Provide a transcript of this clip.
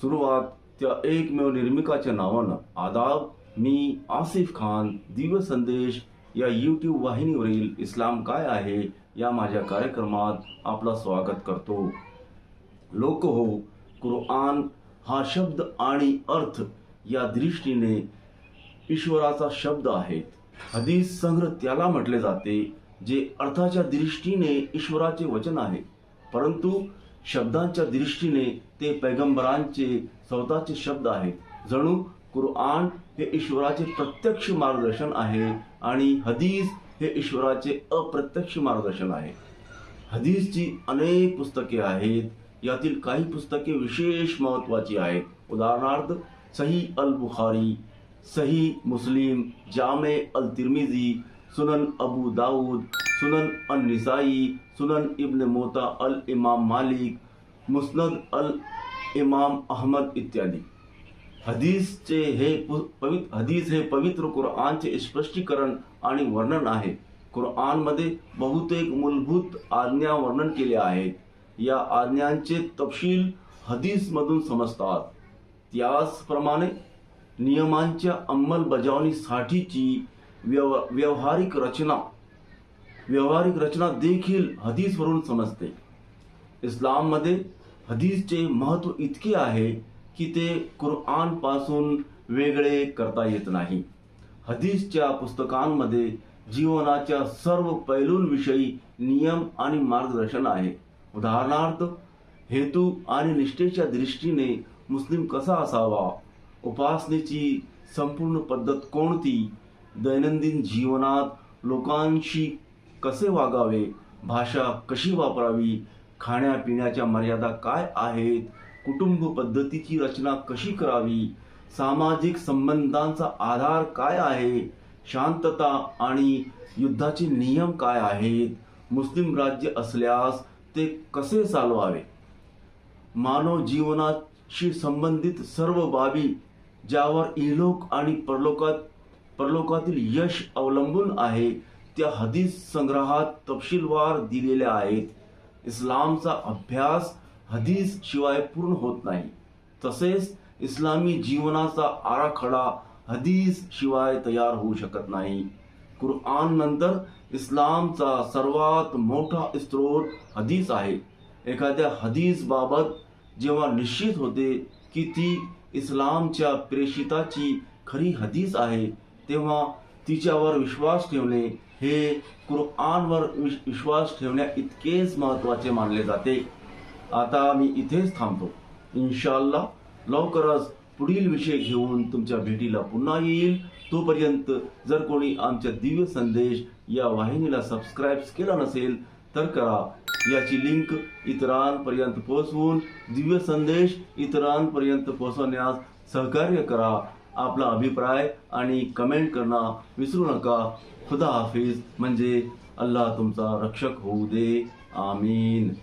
सुरुवात त्या एकमेव निर्मिकाच्या नावानं आदाब मी आसिफ खान दिव्य संदेश या यूट्यूब वाहिनीवरील इस्लाम काय आहे या माझ्या कार्यक्रमात आपला स्वागत करतो. लोक हो कुरआन हा शब्द आणि अर्थ या दृष्टीने ईश्वराचा शब्द आहे हदीस संग्रह त्याला म्हटले जाते जे अर्थाच्या दृष्टीने ईश्वराचे वचन आहे. परंतु शब्दांच्या दृष्टीने ते पैगंबरांचे स्वतःचे शब्द आहेत. जणू कुरआन हे ईश्वराचे प्रत्यक्ष मार्गदर्शन आहे आणि हदीस हे ईश्वराचे अप्रत्यक्ष मार्गदर्शन आहे. हदीसची अनेक पुस्तके आहेत यातील काही पुस्तके विशेष महत्वाची आहेत. उदाहरणार्थ सही अल बुखारी सही मुस्लिम जामे अल तिरमिजी सुनन अबू दाऊद सुनन अल निसाई सुनन इब्न मोता अल इमाम मालिक मुस्नद अल इमाम अहमद इत्यादी। हदीसचे हे पु- हदीस हे पवित्र कुरआनचे स्पष्टीकरण आणि वर्णन आहे. कुरआनमध्ये बहुतेक मूलभूत आज्ञा वर्णन केले आहेत. या आज्ञांचे तपशील हदीसमधून समजतात. त्याचप्रमाणे नियमांच्या अंमलबजावणीसाठीची व्यव व्यावहारिक रचना व्यावहारिक रचना देखील हदीसवरून समजते. इस्लाममध्ये हदीसचे महत्त्व इतके आहे की ते कुरआनपासून वेगळे करता येत नाही. हदीसच्या पुस्तकांमध्ये जीवनाच्या सर्व पैलूंविषयी नियम आणि मार्गदर्शन आहे. उदाहरणार्थ हेतू आणि निष्ठेच्या दृष्टीने मुस्लिम कसा असावा? उपासनेची संपूर्ण पद्धत कोणती? दैनंदिन जीवनात लोकांशी कसे वागावे? भाषा कशी वापरावी? खाण्यापिण्याच्या मर्यादा काय आहेत? कुटुंब पद्धतीची रचना कशी करावी? सामाजिक संबंधांचा आधार काय आहे? शांतता आणि युद्धाचे नियम काय आहेत? मुस्लिम राज्य असल्यास ते कसे चालवावे? मानव जीवनाशी संबंधित सर्व बाबी ज्यावर इलोक आणि परलोकात परलोकातील यश अवलंबून आहे त्या हदीस संग्रहात तपशीलवार दिलेल्या आहेत. इस्लामचा अभ्यास हदीस शिवाय पूर्ण होत नाही. तसेच इस्लामी जीवनाचा आराखडा हदीस शिवाय तयार होऊ शकत नाही. कुरआन नंतर इस्लामचा सर्वात मोठा स्त्रोत हदीस आहे. एखाद्या हदीस बाबत जेव्हा निश्चित होते की ती इस्लामच्या प्रेषिताची खरी हदीस आहे तेव्हा तिच्यावर विश्वास ठेवणे हे कुरआनवर विश- विश्वास ठेवण्या इतकेच महत्त्वाचे मानले जाते. आता मी इथेच थांबतो. इन्शाल्ला लवकरच पुढील विषय घेऊन तुमच्या भेटीला पुन्हा येईल. तोपर्यंत जर कोणी आमच्या दिव्य संदेश या वाहिनीला सबस्क्राईब केला नसेल तर करा. याची लिंक इतरांपर्यंत पोहोचवून दिव्य संदेश इतरांपर्यंत पोहोचवण्यास सहकार्य करा. आपला अभिप्राय आणि कमेंट करणं विसरू नका. खुदा हाफिज. म्हणजे अल्लाह तुमचा रक्षक होऊ दे. आमीन.